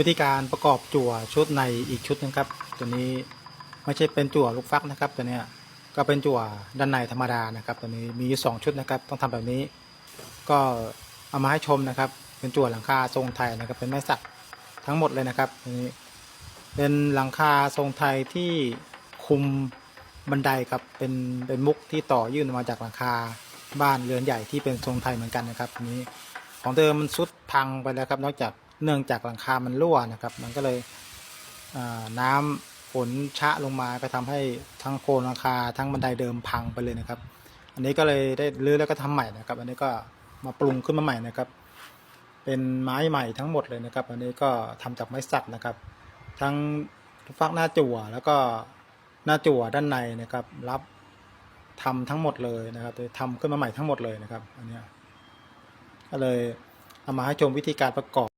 วิธีการประกอบจั่วชุดในอีกชุดนึงครับ ตัวนี้ไม่ใช่เป็นจั่วลูกฟักนะครับ ตัวนี้ก็เป็นจั่วด้านในธรรมดานะครับ ตัวนี้มีอยู่สองชุดนะครับ ต้องทำแบบนี้ ก็เอามาให้ชมนะครับ เป็นจั่วหลังคาทรงไทยนะครับ เป็นไม้สักทั้งหมดเลยนะครับตัวนี้เป็นหลังคาทรงไทยที่คุมบันไดครับเป็นเป็นมุกที่ต่อยื่นออกมาจากหลังคาบ้านเรือนใหญ่ที่เป็นทรงไทยเหมือนกันนะครับ นี้ของเดิมมันซุดพังไปแล้วครับ นอกจาก เนื่องจากหลังคามันรั่วนะครับ มันก็เลยน้ำฝนชะลงมาก็ทำให้ทั้งโครงหลังคาทั้งบันไดเดิมพังไปเลยนะครับ อันนี้ก็เลยได้รื้อแล้วก็ทำใหม่นะครับ อันนี้ก็มาปรุงขึ้นมาใหม่นะครับ เป็นไม้ใหม่ทั้งหมดเลยนะครับ อันนี้ก็ทำจากไม้สักนะครับ ทั้งฟักหน้าจั่วแล้วก็หน้าจั่วด้านในนะครับ รับทำทั้งหมดเลยนะครับทำขึ้นมาใหม่ทั้งหมดเลยนะครับ อันนี้ก็เลยเอามาให้ชมวิธีการประกอบ